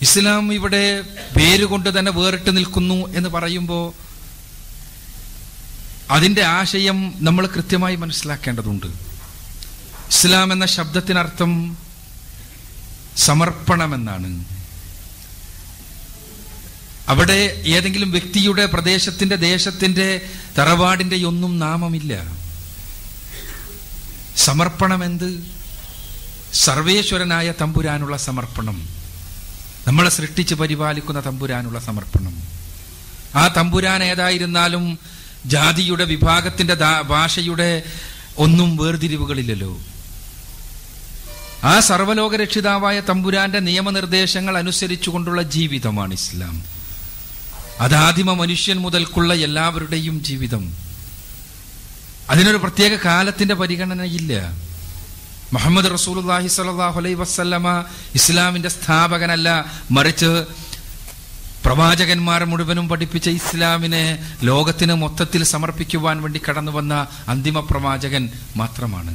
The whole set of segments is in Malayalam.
ഇസ്ലാം ഇവിടെ പേരുകൊണ്ട് തന്നെ വേറിട്ട് നിൽക്കുന്നു എന്ന് പറയുമ്പോൾ അതിന്റെ ആശയം നമ്മൾ കൃത്യമായി മനസ്സിലാക്കേണ്ടതുണ്ട്. ഇസ്ലാം എന്ന ശബ്ദത്തിനർത്ഥം സമർപ്പണമെന്നാണ്. അവിടെ ഏതെങ്കിലും വ്യക്തിയുടെ പ്രദേശത്തിന്റെ ദേശത്തിന്റെ തറവാടിന്റെ ഒന്നും നാമമില്ല. സമർപ്പണമെന്ത്? സർവേശ്വരനായ തമ്പുരാനുള്ള സമർപ്പണം. നമ്മളെ സൃഷ്ടിച്ച് പരിപാലിക്കുന്ന തമ്പുരാനുള്ള സമർപ്പണം. ആ തമ്പുരാൻ ഏതായിരുന്നാലും ജാതിയുടെ വിഭാഗത്തിന്റെ ഭാഷയുടെ ഒന്നും വേർതിരിവുകളില്ലല്ലോ. ആ സർവലോക രക്ഷിതാവായ തമ്പുരാന്റെ നിയമനിർദ്ദേശങ്ങൾ അനുസരിച്ചുകൊണ്ടുള്ള ജീവിതമാണ് ഇസ്ലാം. അതാദിമ മനുഷ്യൻ മുതൽക്കുള്ള എല്ലാവരുടെയും ജീവിതം. അതിനൊരു പ്രത്യേക കാലത്തിന്റെ പരിഗണനയില്ല. മുഹമ്മദ് റസൂലുള്ളാഹി സ്വല്ലല്ലാഹു അലൈഹി വസല്ലമ ഇസ്ലാമിന്റെ സ്ഥാപകനല്ല മറിച്ച് പ്രവാചകന്മാർ മുഴുവനും പഠിപ്പിച്ച ഇസ്ലാമിനെ ലോകത്തിന് മൊത്തത്തിൽ സമർപ്പിക്കുവാൻ വേണ്ടി കടന്നു വന്ന അന്തിമ പ്രവാചകൻ മാത്രമാണ്.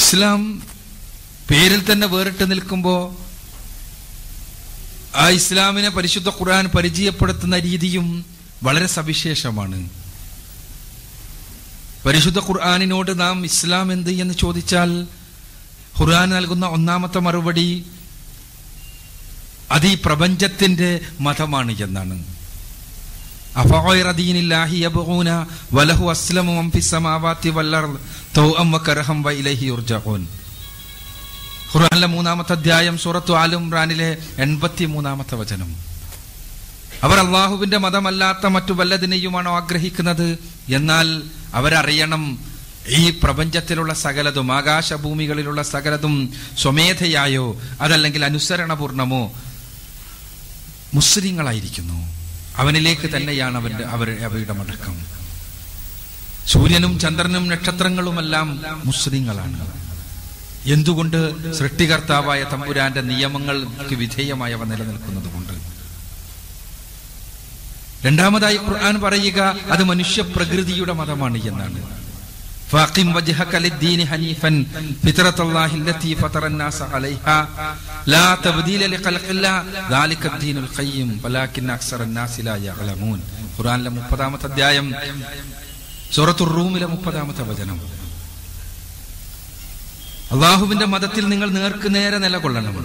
ഇസ്ലാം പേരിൽ തന്നെ വേറിട്ട് നിൽക്കുമ്പോൾ ആ ഇസ്ലാമിനെ പരിശുദ്ധ ഖുർആൻ പരിചയപ്പെടുത്തുന്ന രീതിയും വളരെ സവിശേഷമാണ്. പരിശുദ്ധ ഖുർആാനിനോട് നാം ഇസ്ലാം എന്ത് എന്ന് ചോദിച്ചാൽ ഖുർആൻ നൽകുന്ന ഒന്നാമത്തെ മറുപടി അത് ഈ പ്രപഞ്ചത്തിന്റെ മതമാണ് എന്നാണ്. മൂന്നാമത്തെ അധ്യായം സൂറത്തു ആലുംറാനിലെ എൺപത്തി മൂന്നാമത്തെ വചനം. അവർ അള്ളാഹുവിന്റെ മതമല്ലാത്ത മറ്റു വല്ലതിനെയുമാണോ ആഗ്രഹിക്കുന്നത്? എന്നാൽ അവരറിയണം. ഈ പ്രപഞ്ചത്തിലുള്ള സകലതും ആകാശഭൂമികളിലുള്ള സകലതും സ്വമേധയായോ അതല്ലെങ്കിൽ അനുസരണപൂർണമോ? മുസ്ലിങ്ങളായിരിക്കുന്നു. അവനിലേക്ക് തന്നെയാണ് അവന്റെ അവർ അവയുടെ മടക്കം. സൂര്യനും ചന്ദ്രനും നക്ഷത്രങ്ങളുമെല്ലാം മുസ്ലിങ്ങളാണ്. എന്തുകൊണ്ട് സൃഷ്ടികർത്താവായ തമ്പുരാന്റെ നിയമങ്ങൾക്ക് വിധേയമായി അവ നിലനിൽക്കുന്നത് കൊണ്ട് രണ്ടാമതായി ഖുർആൻ പറയുക അത് മനുഷ്യ പ്രകൃതിയുടെ മതമാണ് എന്നാണ് فاقم وجهك للدين حنيفا فطرة الله التي فطر الناس عليها لا تبديل لخلق الله ذلك الدين القيم ولكن أكثر الناس لا يعلمون ഖുർആനിലെ മുപ്പതാമത്തെ അധ്യായം സൂറത്തുർ റൂമിലെ മുപ്പതാമത്തെ വചനം അള്ളാഹുവിന്റെ മതത്തിൽ നിങ്ങൾ നേർക്ക് നേരെ നിലകൊള്ളണം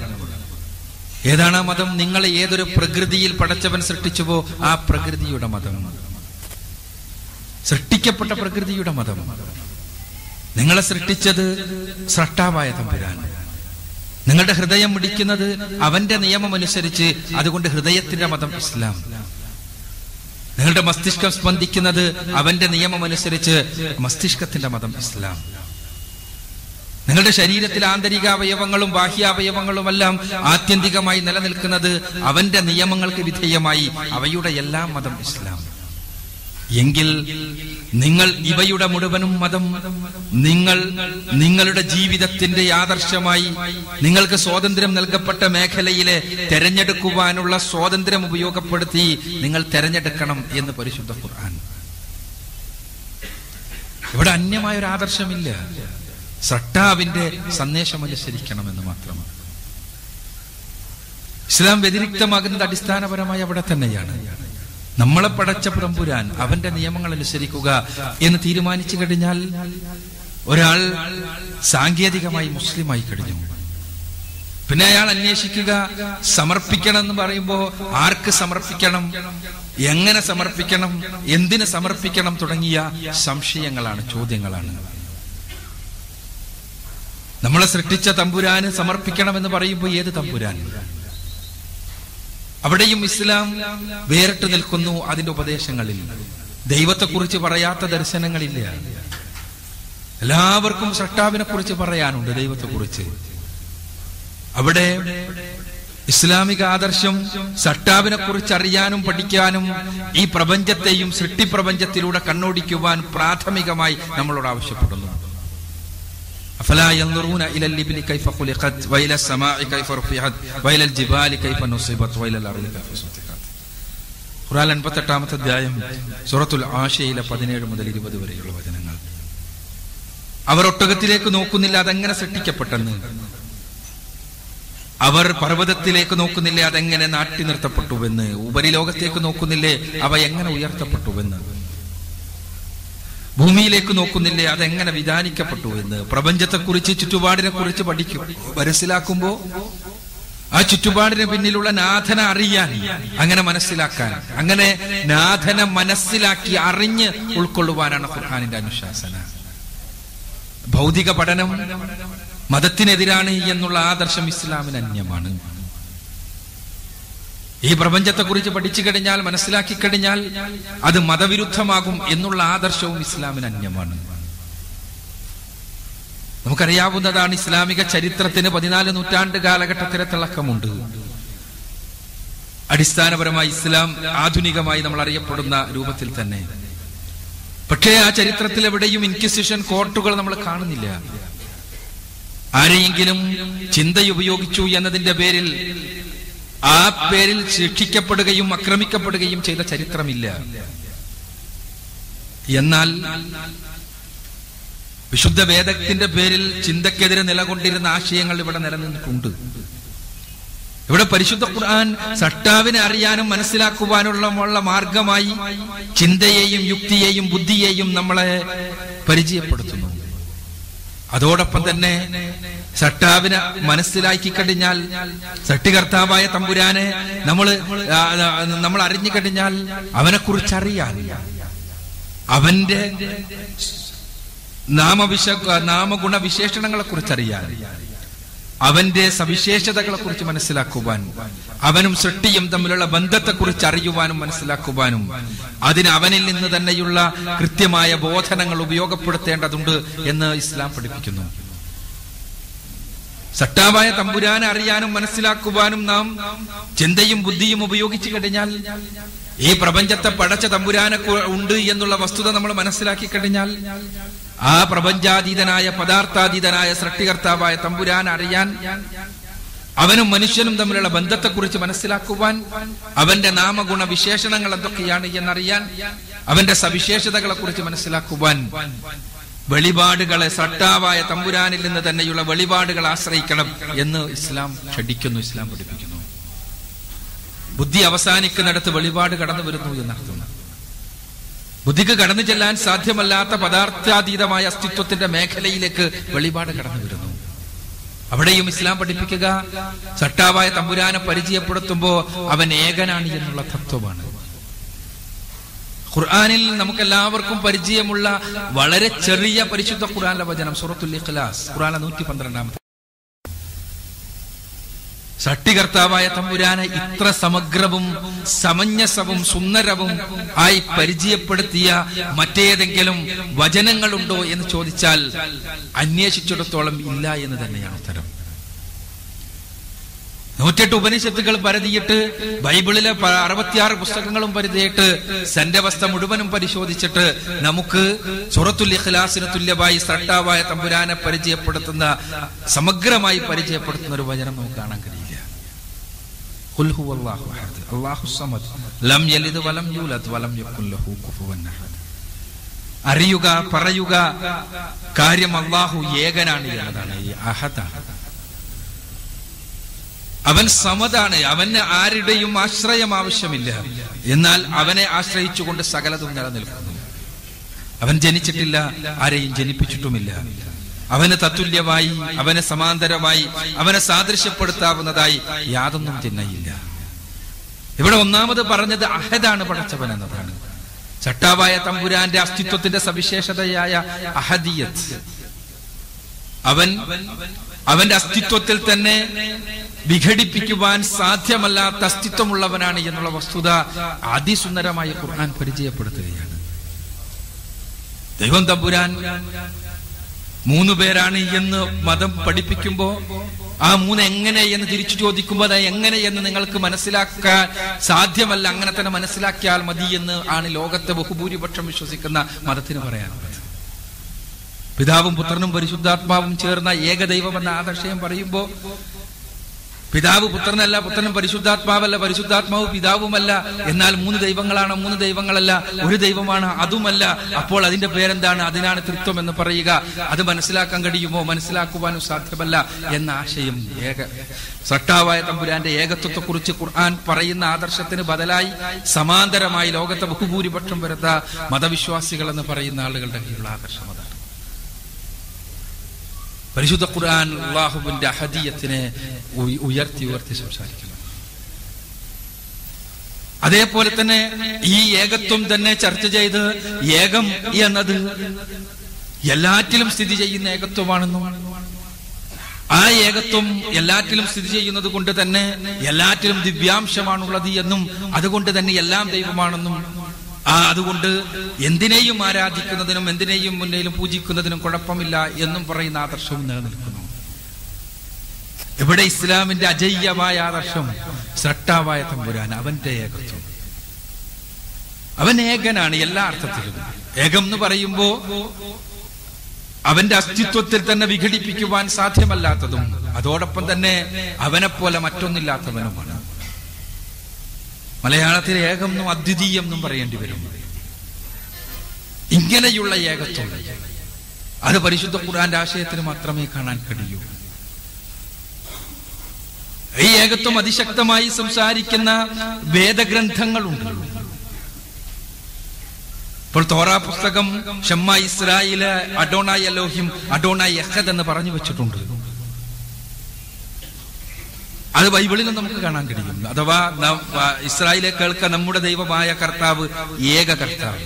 ഏതാണ് ആ മതം? നിങ്ങളെ ഏതൊരു പ്രകൃതിയിൽ പടച്ചവൻ സൃഷ്ടിച്ചുവോ ആ പ്രകൃതിയുടെ മതം. സൃഷ്ടിക്കപ്പെട്ട പ്രകൃതിയുടെ മതം. നിങ്ങളെ സൃഷ്ടിച്ചത് സൃഷ്ടാവായ തമ്പുരാൻ. നിങ്ങളുടെ ഹൃദയം മുടിക്കുന്നത് അവന്റെ നിയമം അനുസരിച്ച് അതുകൊണ്ട് ഹൃദയത്തിന്റെ മതം ഇസ്ലാം. നിങ്ങളുടെ മസ്തിഷ്കം സ്പന്ദിക്കുന്നത് അവന്റെ നിയമം അനുസരിച്ച് മസ്തിഷ്കത്തിന്റെ മതം ഇസ്ലാം. നിങ്ങളുടെ ശരീരത്തിലെ ആന്തരിക അവയവങ്ങളും ബാഹ്യാവയവങ്ങളും എല്ലാം ആത്യന്തികമായി നിലനിൽക്കുന്നത് അവന്റെ നിയമങ്ങൾക്ക് വിധേയമായി അവയുടെ എല്ലാം മതം ഇസ്ലാം. എങ്കിൽ നിങ്ങൾ ഇവയുടെ മുഴുവനും മതം നിങ്ങൾ നിങ്ങളുടെ ജീവിതത്തിന്റെ ആദർശമായി നിങ്ങൾക്ക് സ്വാതന്ത്ര്യം നൽകപ്പെട്ട മേഖലയിലെ തെരഞ്ഞെടുക്കുവാനുള്ള സ്വാതന്ത്ര്യം ഉപയോഗപ്പെടുത്തി നിങ്ങൾ തെരഞ്ഞെടുക്കണം എന്ന് പരിശുദ്ധ ഖുർആൻ. ഇവിടെ അന്യമായ ഒരു ആദർശമില്ല. സട്ടാവിന്റെ സന്ദേശം അനുസരിക്കണമെന്ന് മാത്രമാണ്. ഇസ്ലാം വ്യതിരിക്തമാകുന്നത് അടിസ്ഥാനപരമായി അവിടെ തന്നെയാണ്. നമ്മളെ പടച്ച പ്രമ്പുരാൻ അവന്റെ നിയമങ്ങൾ അനുസരിക്കുക എന്ന് തീരുമാനിച്ചു കഴിഞ്ഞാൽ ഒരാൾ സാങ്കേതികമായി മുസ്ലിമായി കഴിഞ്ഞു. പിന്നെ അയാൾ അന്വേഷിക്കുക സമർപ്പിക്കണം എന്ന് പറയുമ്പോൾ ആർക്ക് സമർപ്പിക്കണം എങ്ങനെ സമർപ്പിക്കണം എന്തിന് സമർപ്പിക്കണം തുടങ്ങിയ സംശയങ്ങളാണ് ചോദ്യങ്ങളാണ്. നമ്മളെ സൃഷ്ടിച്ച തമ്പുരാന് സമർപ്പിക്കണമെന്ന് പറയുമ്പോൾ ഏത് തമ്പുരാൻ? അവിടെയും ഇസ്ലാം വേറിട്ട് നിൽക്കുന്നു അതിന്റെ ഉപദേശങ്ങളിൽ. ദൈവത്തെക്കുറിച്ച് പറയാത്ത ദർശനങ്ങളില്ല. എല്ലാവർക്കും സൃഷ്ടാവിനെ കുറിച്ച് പറയാനുണ്ട് ദൈവത്തെക്കുറിച്ച്. അവിടെ ഇസ്ലാമിക ആദർശം സട്ടാവിനെ കുറിച്ച് അറിയാനും പഠിക്കാനും ഈ പ്രപഞ്ചത്തെയും സൃഷ്ടിപ്രപഞ്ചത്തിലൂടെ കണ്ണോടിക്കുവാൻ പ്രാഥമികമായി നമ്മളോട് ആവശ്യപ്പെടുന്നു. أفلا ينظرون إلى الإبل كيف خلقت وإلى السماء كيف رفعت وإلى الجبال كيف نصبت وإلى الأرض كيف سطحت ഖുറാൻ എൺപത്തെട്ടാമത്തെ അധ്യായം സൂറത്തുൽ ആശയിലെ പതിനേഴ് മുതൽ ഇരുപത് വരെയുള്ള വചനങ്ങൾ അവർ ഒട്ടകത്തിലേക്ക് നോക്കുന്നില്ല അതെങ്ങനെ സൃഷ്ടിക്കപ്പെട്ടെന്ന് അവർ പർവ്വതത്തിലേക്ക് നോക്കുന്നില്ല അതെങ്ങനെ നാട്ടി നിർത്തപ്പെട്ടുവെന്ന് ഉപരിലോകത്തേക്ക് നോക്കുന്നില്ലേ അവ എങ്ങനെ ഉയർത്തപ്പെട്ടുവെന്ന് ഭൂമിയിലേക്ക് നോക്കുന്നില്ലേ? അതെങ്ങനെ വിധാനിക്കപ്പെട്ടു എന്ന്? പ്രപഞ്ചത്തെക്കുറിച്ച് ചുറ്റുപാടിനെ കുറിച്ച് പഠിക്കും. മനസ്സിലാക്കുമ്പോ ആ ചുറ്റുപാടിന് പിന്നിലുള്ള നാഥനെ അറിയാൻ അങ്ങനെ മനസ്സിലാക്കാൻ അങ്ങനെ നാഥനെ മനസ്സിലാക്കി അറിഞ്ഞ് ഉൾക്കൊള്ളുവാനാണ് ഖുർഹാനിന്റെ അനുശാസന. ഭൗതിക പഠനം മതത്തിനെതിരാണ് എന്നുള്ള ആദർശം ഇസ്ലാമിന് അന്യമാണ്. ഈ പ്രപഞ്ചത്തെക്കുറിച്ച് പഠിച്ചു കഴിഞ്ഞാൽ മനസ്സിലാക്കി കഴിഞ്ഞാൽ അത് മതവിരുദ്ധമാകും എന്നുള്ള ആദർശവും ഇസ്ലാമിന് അന്യമാണ്. നമുക്കറിയാവുന്നതാണ് ഇസ്ലാമിക ചരിത്രത്തിന് പതിനാല് നൂറ്റാണ്ട് കാലഘട്ടത്തിലെ തിളക്കമുണ്ട്. അടിസ്ഥാനപരമായി ഇസ്ലാം ആധുനികമായി നമ്മൾ അറിയപ്പെടുന്ന രൂപത്തിൽ തന്നെ. പക്ഷേ ആ ചരിത്രത്തിൽ എവിടെയും ഇൻക്വിസിഷൻ കോർട്ടുകൾ നമ്മൾ കാണുന്നില്ല. ആരെയെങ്കിലും ചിന്തയുപയോഗിച്ചു എന്നതിന്റെ പേരിൽ ആ പേരിൽ ശിക്ഷിക്കപ്പെടുകയും ആക്രമിക്കപ്പെടുകയും ചെയ്ത ചരിത്രമില്ല. എന്നാൽ വിശുദ്ധ വേദത്തിന്റെ പേരിൽ ചിന്തക്കെതിരെ നിലകൊണ്ടിരുന്ന ആശയങ്ങൾ ഇവിടെ നിലനിന്നിട്ടുണ്ട്. ഇവിടെ പരിശുദ്ധ ഖുർആൻ സട്ടാവിനെ അറിയാനും മനസ്സിലാക്കുവാനുള്ള മാർഗമായി ചിന്തയെയും യുക്തിയെയും ബുദ്ധിയെയും നമ്മളെ പരിചയപ്പെടുത്തുന്നു. അതോടൊപ്പം തന്നെ സട്ടാവിനെ മനസ്സിലാക്കി കഴിഞ്ഞാൽ സട്ടികർത്താവായ തമ്പുരാനെ നമ്മൾ നമ്മൾ അറിഞ്ഞു കഴിഞ്ഞാൽ അവനെ കുറിച്ച് അറിയാൻ അവന്റെ നാമവിശ നാമഗുണ വിശേഷണങ്ങളെ കുറിച്ച് അറിയാൻ അവന്റെ സവിശേഷതകളെ കുറിച്ച് മനസ്സിലാക്കുവാൻ അവനും സൃഷ്ടിയും തമ്മിലുള്ള ബന്ധത്തെക്കുറിച്ച് അറിയുവാനും മനസ്സിലാക്കുവാനും അതിന് അവനിൽ നിന്ന് തന്നെയുള്ള കൃത്യമായ ബോധനങ്ങൾ ഉപയോഗപ്പെടുത്തേണ്ടതുണ്ട് എന്ന് ഇസ്ലാം പഠിപ്പിക്കുന്നു. സട്ടാവായ തമ്പുരാനെ അറിയാനും മനസ്സിലാക്കുവാനും നാം ചിന്തയും ബുദ്ധിയും ഉപയോഗിച്ചു കഴിഞ്ഞാൽ ഈ പ്രപഞ്ചത്തെ പടച്ച തമ്പുരാനെ ഉണ്ട് എന്നുള്ള വസ്തുത നമ്മൾ മനസ്സിലാക്കി കഴിഞ്ഞാൽ ആ പ്രപഞ്ചാതീതനായ പദാർത്ഥാതീതനായ സൃഷ്ടികർത്താവായ തമ്പുരാൻ അറിയാൻ അവനും മനുഷ്യനും തമ്മിലുള്ള ബന്ധത്തെക്കുറിച്ച് മനസ്സിലാക്കുവാൻ അവന്റെ നാമഗുണ വിശേഷണങ്ങൾ എന്തൊക്കെയാണ് എന്നറിയാൻ അവന്റെ സവിശേഷതകളെ കുറിച്ച് മനസ്സിലാക്കുവാൻ വെളിപാടുകളെ സട്ടാവായ തമ്പുരാനിൽ നിന്ന് തന്നെയുള്ള വെളിപാടുകൾ ആശ്രയിക്കണം എന്ന് ഇസ്ലാം ക്ഷടിക്കുന്നു ഇസ്ലാം പഠിപ്പിക്കുന്നു. ബുദ്ധി അവസാനിക്കുന്നിടത്ത് വെളിപാട് കടന്നു വരുന്നു എന്നർത്ഥം. ബുദ്ധിക്ക് കടന്നു ചെല്ലാൻ സാധ്യമല്ലാത്ത പദാർത്ഥാതീതമായ അസ്തിത്വത്തിന്റെ മേഖലയിലേക്ക് വെളിപാട് കടന്നു വരുന്നു അവിടെയും ഇസ്ലാം പഠിപ്പിക്കുക സട്ടാവായ തമ്പുരാനെ പരിചയപ്പെടുത്തുമ്പോ അവൻ ഏകനാണ് എന്നുള്ള തത്വമാണ്. ഖുർആാനിൽ നമുക്ക് എല്ലാവർക്കും പരിചയമുള്ള വളരെ ചെറിയ പരിശുദ്ധ ഖുർആാനിലെ വചനം സൂറത്തുൽ ഇഖ്ലാസ് ഖുർആാന നൂറ്റി പന്ത്രണ്ടാമത്തെ സട്ടികർത്താവായ തമ്പുരാനെ ഇത്ര സമഗ്രവും സമഞ്ജസവും സുന്ദരവും ആയി പരിചയപ്പെടുത്തിയ മറ്റേതെങ്കിലും വചനങ്ങളുണ്ടോ എന്ന് ചോദിച്ചാൽ അന്വേഷിച്ചിടത്തോളം ഇല്ല എന്ന് തന്നെയാണ് ഉത്തരം. നൂറ്റെട്ട് ഉപനിഷത്തുകൾ പരതിയിട്ട് ബൈബിളിലെ അറുപത്തിയാറ് പുസ്തകങ്ങളും പരതിയിട്ട് സന്റവസ്ഥ മുഴുവനും പരിശോധിച്ചിട്ട് നമുക്ക് സുറത്തുൽ ഇഖ്ലാസിന് തുല്യമായി സട്ടാവായ തമ്പുരാനെ പരിചയപ്പെടുത്തുന്ന സമഗ്രമായി പരിചയപ്പെടുത്തുന്ന ഒരു വചനം നമുക്ക് കാണാൻ കഴിയില്ല അറിയുക പറയുക കാര്യം അള്ളാഹു ഏകനാണ് എന്നതാണ് ഈ അഹദാണ്. അവൻ സമതാണ് അവന് ആരുടെയും ആശ്രയം ആവശ്യമില്ല. എന്നാൽ അവനെ ആശ്രയിച്ചുകൊണ്ട് സകലതും നിലനിൽക്കുന്നു. അവൻ ജനിച്ചിട്ടില്ല ആരെയും ജനിപ്പിച്ചിട്ടുമില്ല. അവന് തത്തുല്യമായി അവന് സമാന്തരമായി അവനെ സാദൃശ്യപ്പെടുത്താവുന്നതായി യാതൊന്നും തിന്നയില്ല ഇവിടെ ഒന്നാമത് പറഞ്ഞത് അഹദാണ് പടച്ചവൻ എന്നതാണ് ചട്ടാവായ തമ്പുരാന്റെ അസ്തിത്വത്തിന്റെ സവിശേഷതയായ അഹദിയത്ത്. അവൻ അവന്റെ അസ്തിത്വത്തിൽ തന്നെ വിഘടിപ്പിക്കുവാൻ സാധ്യമല്ലാത്ത അസ്തിത്വമുള്ളവനാണ് എന്നുള്ള വസ്തുത അതിസുന്ദരമായി ഖുർആൻ പരിചയപ്പെടുത്തുകയാണ്. ദൈവം തമ്പുരാൻ മൂന്നു പേരാണ് എന്ന് മതം പഠിപ്പിക്കുമ്പോ ആ മൂന്ന് എങ്ങനെ എന്ന് തിരിച്ചു ചോദിക്കുമ്പോൾ അത് എങ്ങനെ എന്ന് നിങ്ങൾക്ക് മനസ്സിലാക്കാൻ സാധ്യമല്ല. അങ്ങനെ തന്നെ മനസ്സിലാക്കിയാൽ മതി എന്ന് ആണ് ലോകത്തെ ബഹുഭൂരിപക്ഷം വിശ്വസിക്കുന്ന മതത്തിന് പറയാനുള്ളത്. പിതാവും പുത്രനും പരിശുദ്ധാത്മാവും ചേർന്ന ഏകദൈവം എന്ന ആദർശയം പറയുമ്പോ പിതാവ് പുത്രനല്ല പുത്രനും പരിശുദ്ധാത്മാവല്ല പരിശുദ്ധാത്മാവ് പിതാവുമല്ല. എന്നാൽ മൂന്ന് ദൈവങ്ങളാണ് മൂന്ന് ദൈവങ്ങളല്ല ഒരു ദൈവമാണ് അതുമല്ല. അപ്പോൾ അതിന്റെ പേരെന്താണ്? അതിനാണ് തൃത്വം എന്ന് പറയുക. അത് മനസ്സിലാക്കാൻ കഴിയുമോ? മനസ്സിലാക്കുവാനും സാധ്യമല്ല എന്ന ആശയം ഏക. സട്ടാവായ തമ്പുരാന്റെ ഏകത്വത്തെക്കുറിച്ച് ഖുർആൻ പറയുന്ന ആദർശത്തിന് ബദലായി സമാന്തരമായി ലോകത്തെ ബഹുഭൂരിപക്ഷം വരുത്ത മതവിശ്വാസികൾ എന്ന് പറയുന്ന ആളുകളുടെ കീഴിലുള്ള ആദർശം പരിശുദ്ധ ഖുർആൻ അള്ളാഹുവിന്റെ അഹദീയത്തിനെ ഉയ- ഉയർത്തി ഉയർത്തി സംസാരിക്കുന്നു. അതേപോലെ തന്നെ ഈ ഏകത്വം തന്നെ ചർച്ച ചെയ്ത് ഏകം എന്നത് എല്ലാറ്റിലും സ്ഥിതി ചെയ്യുന്ന ഏകത്വമാണെന്നും ആ ഏകത്വം എല്ലാറ്റിലും സ്ഥിതി ചെയ്യുന്നത് കൊണ്ട് തന്നെ എല്ലാറ്റിലും ദിവ്യാംശമാണുള്ളത് എന്നും അതുകൊണ്ട് തന്നെ എല്ലാം ദൈവമാണെന്നും ആ അതുകൊണ്ട് എന്തിനേയും ആരാധിക്കുന്നതിനും എന്തിനേയും മുന്നേലും പൂജിക്കുന്നതിനും കുഴപ്പമില്ല എന്നും പറയുന്ന ആദർശവും നിലനിൽക്കുന്നു. ഇവിടെ ഇസ്ലാമിന്റെ അജയ്യമായ ആദർശം സട്ടാവായ തമ്പുരാൻ അവന്റെ ഏകത്വം. അവൻ ഏകനാണ് എല്ലാ അർത്ഥത്തിലും. ഏകം എന്ന് പറയുമ്പോ അവന്റെ അസ്തിത്വത്തിൽ തന്നെ വിഘടിപ്പിക്കുവാൻ സാധ്യമല്ലാത്തതും അതോടൊപ്പം തന്നെ അവനെപ്പോലെ മറ്റൊന്നില്ലാത്തവനുമാണ്. മലയാളത്തിൽ ഏകം എന്നും അദ്വിതീയം എന്നും പറയേണ്ടി വരും ഇങ്ങനെയുള്ള ഏകത്വം. അത് പരിശുദ്ധ ഖുർആന്റെ ആശയത്തിന് മാത്രമേ കാണാൻ കഴിയൂ. ഈ ഏകത്വം അതിശക്തമായി സംസാരിക്കുന്ന വേദഗ്രന്ഥങ്ങളുണ്ട്. ഇപ്പോൾ തോറ പുസ്തകം ഷമ്മ ഇസ്രായേൽ അഡോണായി അലോഹിം അഡോണായി എഹദ് എന്ന് പറഞ്ഞു വെച്ചിട്ടുണ്ട്. അത് ബൈബിളിലും നമുക്ക് കാണാൻ കഴിയും അഥവാ ന- ഇസ്രായേലെ കേൾക്ക നമ്മുടെ ദൈവമായ കർത്താവ് ഏക കർത്താവ്.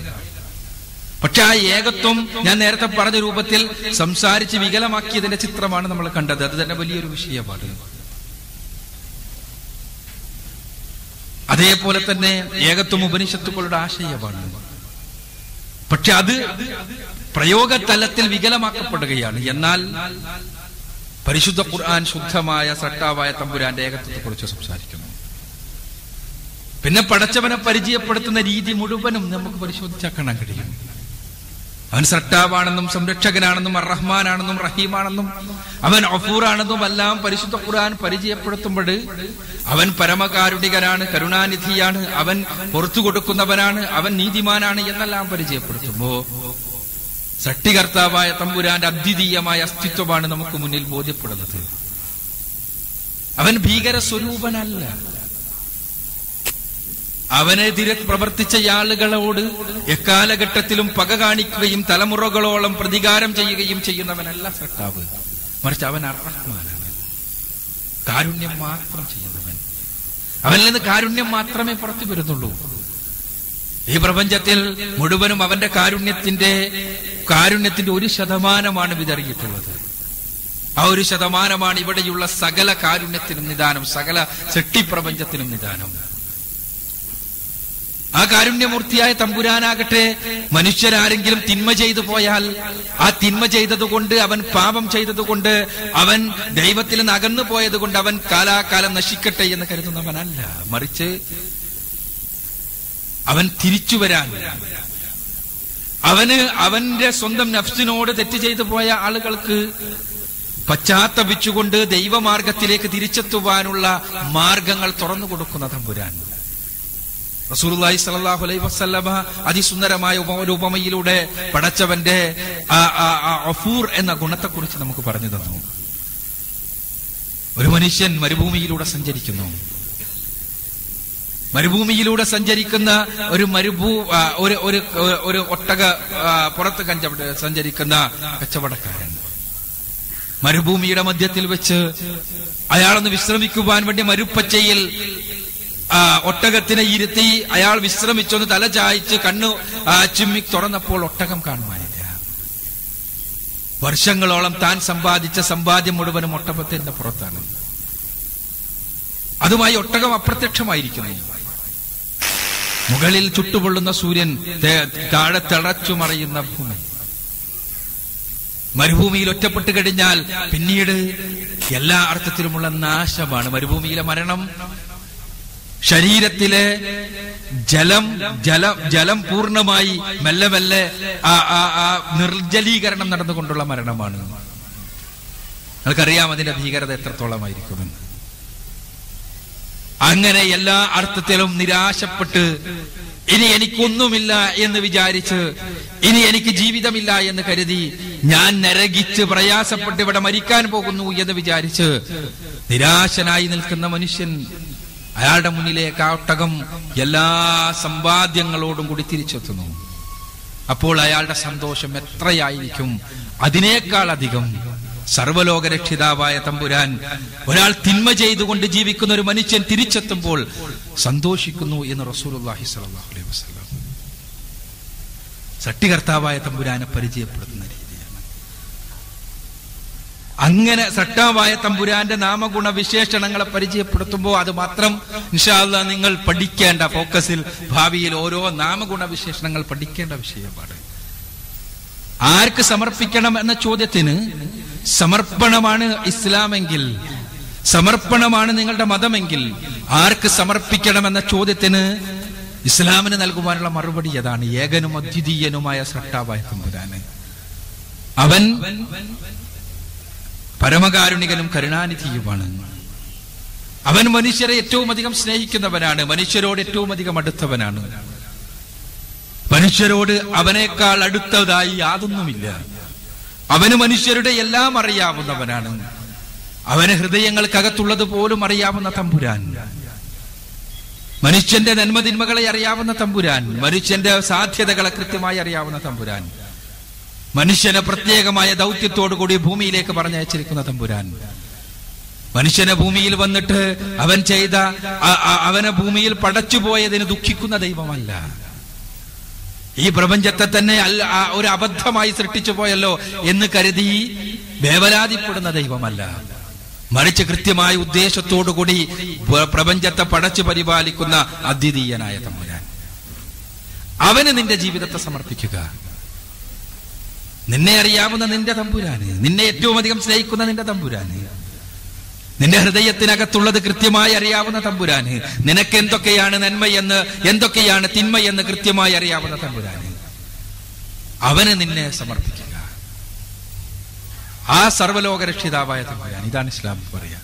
പക്ഷെ ആ ഏകത്വം ഞാൻ നേരത്തെ പറഞ്ഞ രൂപത്തിൽ സംസാരിച്ച് വികലമാക്കിയതിന്റെ ചിത്രമാണ് നമ്മൾ കണ്ടത്. അത് തന്നെ വലിയൊരു വിഷയമാണ്. അതേപോലെ തന്നെ ഏകത്വം ഉപനിഷത്തുക്കളുടെ ആശയമാണ്. പക്ഷെ അത് പ്രയോഗതലത്തിൽ വികലമാക്കപ്പെടുകയാണ്. എന്നാൽ പരിശുദ്ധ ഖുർആൻ ശുദ്ധമായ സട്ടാവായ തമ്പുരാന്റെ ഏകത്വത്തെ കുറിച്ച് സംസാരിക്കുന്നു. പിന്നെ പടച്ചവനെ പരിചയപ്പെടുത്തുന്ന രീതി മുഴുവനും നമുക്ക് പരിശോധിച്ചാൽ കാണാൻ കഴിയും. അവൻ സട്ടാവാണെന്നും സംരക്ഷകനാണെന്നും അറഹ്മാനാണെന്നും റഹീമാണെന്നും അവൻ അഫൂറാണെന്നും എല്ലാം പരിശുദ്ധ ഖുർആൻ പരിചയപ്പെടുത്തുമ്പോൾ അവൻ പരമകാരുണികനാണ് കരുണാനിധിയാണ് അവൻ പുറത്തു കൊടുക്കുന്നവനാണ് അവൻ നീതിമാനാണ് എന്നെല്ലാം പരിചയപ്പെടുത്തുമ്പോ സട്ടികർത്താവായ തമ്പുരാന്റെ അദ്വിതീയമായ അസ്തിത്വമാണ് നമുക്ക് മുന്നിൽ ബോധ്യപ്പെടുന്നത്. അവൻ ഭീകര സ്വരൂപനല്ല അവനെതിരെ പ്രവർത്തിച്ച ആളുകളോട് എക്കാലഘട്ടത്തിലും പക കാണിക്കുകയും തലമുറകളോളം പ്രതികാരം ചെയ്യുകയും ചെയ്യുന്നവനല്ല സട്ടാവ് മറിച്ച് അവൻ അർഹമാനാണ് കാരുണ്യം മാത്രം ചെയ്യുന്നവൻ. അവനിൽ നിന്ന് കാരുണ്യം മാത്രമേ പുറത്തു വരുന്നുള്ളൂ ഈ പ്രപഞ്ചത്തിൽ മുഴുവനും അവന്റെ കാരുണ്യത്തിന്റെ കാരുണ്യത്തിന്റെ ഒരു ശതമാനമാണ് വിതറിയിട്ടുള്ളത്. ആ ഒരു ശതമാനമാണ് ഇവിടെയുള്ള സകല കാരുണ്യത്തിനും നിദാനം സകല ചെട്ടിപ്രപഞ്ചത്തിനും നിദാനം. ആ കാരുണ്യമൂർത്തിയായ തമ്പുരാനാകട്ടെ മനുഷ്യരാരെങ്കിലും തിന്മ ചെയ്തു പോയാൽ ആ തിന്മ ചെയ്തതുകൊണ്ട് അവൻ പാപം ചെയ്തതുകൊണ്ട് അവൻ ദൈവത്തിൽ നിന്ന് അകന്നു പോയത് കൊണ്ട് അവൻ കാലാകാലം നശിക്കട്ടെ എന്ന് കരുതുന്നവനല്ല. മറിച്ച് അവൻ തിരിച്ചു വരാൻ. അവന് അവന്റെ സ്വന്തം നഫ്സിനോട് തെറ്റ് ചെയ്തു പോയ ആളുകൾക്ക് പശ്ചാത്തപിച്ചുകൊണ്ട് ദൈവമാർഗത്തിലേക്ക് തിരിച്ചെത്തുവാനുള്ള മാർഗങ്ങൾ തുറന്നു കൊടുക്കുന്ന തമ്പുരാൻ. റസൂർലായി സ്വല്ലല്ലാഹു അലൈ വസ്ലമ അതിസുന്ദരമായ ഉപമയിലൂടെ പടച്ചവന്റെ അഫൂർ എന്ന ഗുണത്തെക്കുറിച്ച് നമുക്ക് പറഞ്ഞു തന്നു. ഒരു മനുഷ്യൻ മരുഭൂമിയിലൂടെ സഞ്ചരിക്കുന്നു. മരുഭൂമിയിലൂടെ സഞ്ചരിക്കുന്ന ഒരു മരുഭൂ ഒരു ഒരു ഒട്ടക പുറത്ത് കഞ്ചവട സഞ്ചരിക്കുന്ന കച്ചവടക്കാരൻ. മരുഭൂമിയുടെ മധ്യത്തിൽ വെച്ച് അയാളൊന്ന് വിശ്രമിക്കുവാൻ വേണ്ടി മരുപ്പച്ചയിൽ ഒട്ടകത്തിനെ ഇരുത്തി അയാൾ വിശ്രമിച്ചൊന്ന് തല ചായച്ച് കണ്ണു ചുമ്മി ചിമ്മി തുറന്നപ്പോൾ ഒട്ടകം കാണുവാനില്ല വർഷങ്ങളോളം താൻ സമ്പാദിച്ച സമ്പാദ്യം മുഴുവനും ഒട്ടകത്തിന്റെ പുറത്താണ്. അതുമായി ഒട്ടകം അപ്രത്യക്ഷമായിരിക്കുന്നു. മുകളിൽ ചുട്ടുപൊള്ളുന്ന സൂര്യൻ താഴെ തിളച്ചു മറയുന്ന ഭൂമി. മരുഭൂമിയിൽ ഒറ്റപ്പെട്ട് കഴിഞ്ഞാൽ പിന്നീട് എല്ലാ അർത്ഥത്തിലുമുള്ള നാശമാണ്. മരുഭൂമിയിലെ മരണം ശരീരത്തിലെ ജലം ജല ജലം പൂർണമായി മെല്ലെ മെല്ലെ ആ ആ നടന്നുകൊണ്ടുള്ള മരണമാണ്. നിങ്ങൾക്കറിയാം അതിന്റെ ഭീകരത എത്രത്തോളമായിരിക്കുമെന്ന്. അങ്ങനെ എല്ലാ അർത്ഥത്തിലും നിരാശപ്പെട്ട് ഇനി എനിക്കൊന്നുമില്ല എന്ന് വിചാരിച്ച് ഇനി എനിക്ക് ജീവിതമില്ല എന്ന് കരുതി ഞാൻ നരകിച്ച് പ്രയാസപ്പെട്ട് ഇവിടെ മരിക്കാൻ പോകുന്നു എന്ന് വിചാരിച്ച് നിരാശനായി നിൽക്കുന്ന മനുഷ്യൻ അയാളുടെ മുന്നിലേക്ക് ആ ഒട്ടകം എല്ലാ സമ്പാദ്യങ്ങളോടും കൂടി തിരിച്ചെത്തുന്നു. അപ്പോൾ അയാളുടെ സന്തോഷം എത്രയായിരിക്കും? അതിനേക്കാൾ അധികം സർവലോക രക്ഷിതാവായ തമ്പുരാൻ ഒരാൾ തിന്മ ചെയ്തുകൊണ്ട് ജീവിക്കുന്ന ഒരു മനുഷ്യൻ തിരിച്ചെത്തുമ്പോൾ സന്തോഷിക്കുന്നു എന്ന് സ്വല്ലല്ലാഹു അലൈഹി സട്ടികർത്താവായ തമ്പുരാനെ പരിചയപ്പെടുത്തുന്ന രീതിയാണ്. അങ്ങനെ സട്ടാവായ തമ്പുരാന്റെ നാമഗുണ വിശേഷണങ്ങളെ പരിചയപ്പെടുത്തുമ്പോൾ അത് മാത്രം നിങ്ങൾ പഠിക്കേണ്ട ഫോക്കസിൽ ഭാവിയിൽ ഓരോ നാമഗുണ വിശേഷണങ്ങൾ പഠിക്കേണ്ട വിഷയമാണ്. ആർക്ക് സമർപ്പിക്കണം എന്ന ചോദ്യത്തിന് സമർപ്പണമാണ് ഇസ്ലാമെങ്കിൽ സമർപ്പണമാണ് നിങ്ങളുടെ മതമെങ്കിൽ ആർക്ക് സമർപ്പിക്കണം എന്ന ചോദ്യത്തിന് ഇസ്ലാമിന് നൽകുവാനുള്ള മറുപടി അതാണ് ഏകനും അദ്വിതീയനുമായ സൃഷ്ടാവായ തമ്പുരാന്. അവൻ പരമകാരുണികനും കരുണാനിധിയുമാണ്. അവൻ മനുഷ്യരെ ഏറ്റവും അധികം സ്നേഹിക്കുന്നവനാണ് മനുഷ്യരോട് ഏറ്റവും അധികം അടുത്തവനാണ്. മനുഷ്യരോട് അവനേക്കാൾ അടുത്തതായി യാതൊന്നുമില്ല. അവന് മനുഷ്യരുടെ എല്ലാം അറിയാവുന്നവനാണ്. അവന് ഹൃദയങ്ങൾക്കകത്തുള്ളത് പോലും അറിയാവുന്ന തമ്പുരാൻ. മനുഷ്യന്റെ നന്മതിന്മകളെ അറിയാവുന്ന തമ്പുരാൻ. മനുഷ്യന്റെ സാധ്യതകളെ കൃത്യമായി അറിയാവുന്ന തമ്പുരാൻ. മനുഷ്യനെ പ്രത്യേകമായ ദൗത്യത്തോടുകൂടി ഭൂമിയിലേക്ക് പറഞ്ഞയച്ചിരിക്കുന്ന തമ്പുരാൻ. മനുഷ്യനെ ഭൂമിയിൽ വന്നിട്ട് അവൻ ചെയ്ത അവനെ ഭൂമിയിൽ പടച്ചുപോയതിന് ദുഃഖിക്കുന്ന ദൈവമല്ല. ഈ പ്രപഞ്ചത്തെ തന്നെ ഒരു അബദ്ധമായി സൃഷ്ടിച്ചു പോയല്ലോ എന്ന് കരുതി വേവലാതിപ്പെടുന്ന ദൈവമല്ല. മറിച്ച് കൃത്യമായ ഉദ്ദേശത്തോടുകൂടി പ്ര- പ്രപഞ്ചത്തെ പടച്ചു പരിപാലിക്കുന്ന അദ്വിതീയനായ തമ്പുരാൻ. അവന് നിന്റെ ജീവിതത്തെ സമർപ്പിക്കുക. നിന്നെ അറിയാവുന്ന നിന്റെ തമ്പുരാന് നിന്നെ ഏറ്റവും അധികം സ്നേഹിക്കുന്ന നിന്റെ തമ്പുരാന്. നിന്റെ ഹൃദയത്തിനകത്തുള്ളത് കൃത്യമായി അറിയാവുന്ന തമ്പുരാന്. നിനക്ക് എന്തൊക്കെയാണ് നന്മയെന്ന് എന്തൊക്കെയാണ് തിന്മയെന്ന് കൃത്യമായി അറിയാവുന്ന തമ്പുരാന്. അവന് നിന്നെ സമർപ്പിക്കുക. ആ സർവലോക രക്ഷിതാവായ തമ്പുരാൻ ഇതാണ് ഇസ്ലാം പറയാ.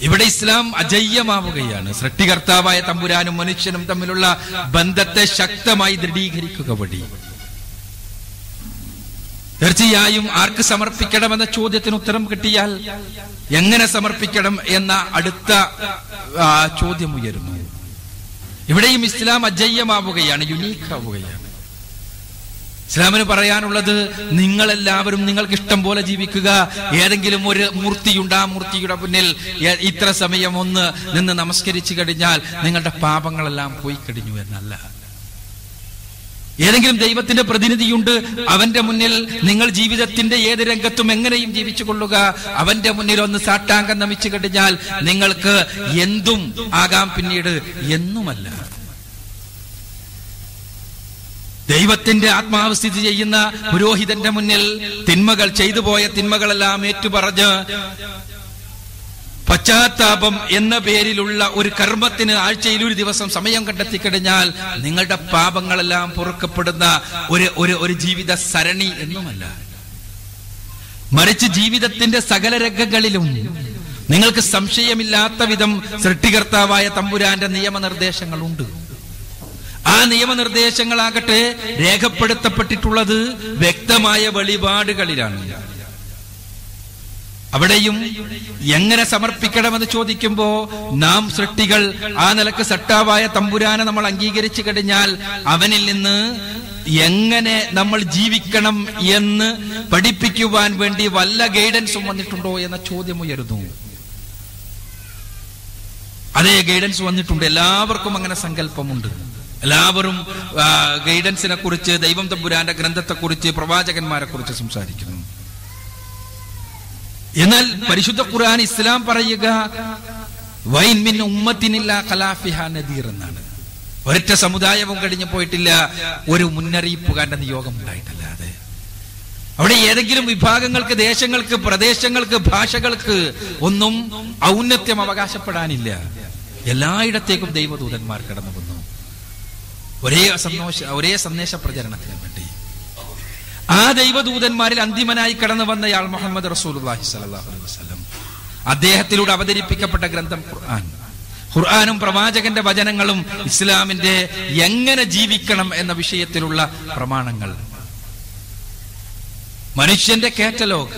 ഇവിടെ ഇസ്ലാം അജയ്യമാവുകയാണ്. സൃഷ്ടികർത്താവായ തമ്പുരാനും മനുഷ്യനും തമ്മിലുള്ള ബന്ധത്തെ ശക്തമായി ദൃഢീകരിക്കുക വഴി. തീർച്ചയായും ആർക്ക് സമർപ്പിക്കണമെന്ന ചോദ്യത്തിന് ഉത്തരം കിട്ടിയാൽ എങ്ങനെ സമർപ്പിക്കണം എന്ന അടുത്ത ചോദ്യം ഉയരുന്നു. ഇവിടെയും ഇസ്ലാം അജയ്യമാവുകയാണ് യുണീക്ക് ആവുകയാണ് ഇസ്ലാമിന് പറയാനുള്ളത് നിങ്ങളെല്ലാവരും നിങ്ങൾക്ക് ഇഷ്ടം പോലെ ജീവിക്കുക. ഏതെങ്കിലും ഒരു മൂർത്തിയുണ്ട് ആ മൂർത്തിയുടെ മുന്നിൽ ഇത്ര സമയം ഒന്ന് നിന്ന് നമസ്കരിച്ചു കഴിഞ്ഞാൽ നിങ്ങളുടെ പാപങ്ങളെല്ലാം പോയി കഴിഞ്ഞു എന്നല്ല. ഏതെങ്കിലും ദൈവത്തിന്റെ പ്രതിനിധിയുണ്ട് അവന്റെ മുന്നിൽ നിങ്ങൾ ജീവിതത്തിന്റെ ഏത് രംഗത്തും എങ്ങനെയും ജീവിച്ചു കൊള്ളുക. അവന്റെ മുന്നിൽ ഒന്ന് സാട്ടാങ്കം നമിച്ചു കഴിഞ്ഞാൽ നിങ്ങൾക്ക് എന്തും ആകാം പിന്നീട്. എന്നുമല്ല. ദൈവത്തിന്റെ ആത്മാവ് സ്ഥിതി ചെയ്യുന്ന പുരോഹിതന്റെ മുന്നിൽ തിന്മകൾ ചെയ്തു പോയ തിന്മകളെല്ലാം ഏറ്റുപറഞ്ഞ് പശ്ചാത്താപം എന്ന പേരിലുള്ള ഒരു കർമ്മത്തിന് ആഴ്ചയിൽ ഒരു ദിവസം സമയം കണ്ടെത്തി കഴിഞ്ഞാൽ നിങ്ങളുടെ പാപങ്ങളെല്ലാം പൊറുക്കപ്പെടുന്ന ഒരു ഒരു ഒരു ജീവിത സരണി എന്നുമല്ല. മറിച്ച് ജീവിതത്തിന്റെ സകല രംഗങ്ങളിലും നിങ്ങൾക്ക് സംശയമില്ലാത്ത വിധം സൃഷ്ടികർത്താവായ തമ്പുരാന്റെ നിയമനിർദ്ദേശങ്ങളുണ്ട്. ആ നിയമനിർദ്ദേശങ്ങളാകട്ടെ രേഖപ്പെടുത്തപ്പെട്ടിട്ടുള്ളത് വ്യക്തമായ വെളിപാടുകളിലാണ്. അവിടെയും എങ്ങനെ സമർപ്പിക്കണമെന്ന് ചോദിക്കുമ്പോ നാം സൃഷ്ടികൾ ആ നിലയ്ക്ക് സട്ടാവായ തമ്പുരാനെ നമ്മൾ അംഗീകരിച്ചു കഴിഞ്ഞാൽ അവനിൽ നിന്ന് എങ്ങനെ നമ്മൾ ജീവിക്കണം എന്ന് പഠിപ്പിക്കുവാൻ വേണ്ടി വല്ല ഗൈഡൻസും വന്നിട്ടുണ്ടോ എന്ന ചോദ്യം ഉയരുന്നു. അതേ ഗൈഡൻസ് വന്നിട്ടുണ്ട്. എല്ലാവർക്കും അങ്ങനെ സങ്കല്പമുണ്ട്. എല്ലാവരും ഗൈഡൻസിനെ കുറിച്ച് ദൈവം തമ്പുരാന്റെ ഗ്രന്ഥത്തെ കുറിച്ച് പ്രവാചകന്മാരെ കുറിച്ച് സംസാരിക്കുന്നു. എന്നാൽ പരിശുദ്ധ ഖുർആൻ ഇസ്ലാം പറയുക വൈൻ മിൻ ഉമ്മത്തിനില്ല ഖലാഫിഹ നദീർ എന്നാണ്. ഒരൊറ്റ സമുദായവും കഴിഞ്ഞു പോയിട്ടില്ല ഒരു മുന്നറിയിപ്പുകാരന്റെ നിയോഗം ഉണ്ടായിട്ടില്ല അതെ. അവിടെ ഏതെങ്കിലും വിഭാഗങ്ങൾക്ക് ദേശങ്ങൾക്ക് പ്രദേശങ്ങൾക്ക് ഭാഷകൾക്ക് ഒന്നും ഔന്നത്യം അവകാശപ്പെടാനില്ല. എല്ലായിടത്തേക്കും ദൈവദൂതന്മാർ കടന്നു വന്നു ഒരേ സന്തോഷ ഒരേ സന്ദേശ പ്രചരണത്തിന് ആ ദൈവദൂതന്മാരിൽ അന്തിമനായി കടന്നു വന്നയാൾ മുഹമ്മദ് റസൂലുള്ളാഹി സ്വല്ലല്ലാഹു അലൈഹി വസല്ലം. അദ്ദേഹത്തിലൂടെ അവതരിപ്പിക്കപ്പെട്ട ഗ്രന്ഥം ഖുർആൻ. ഖുർആാനും പ്രവാചകന്റെ വചനങ്ങളും ഇസ്ലാമിന്റെ എങ്ങനെ ജീവിക്കണം എന്ന വിഷയത്തിലുള്ള പ്രമാണങ്ങൾ. മനുഷ്യന്റെ കാറ്റലോഗ്.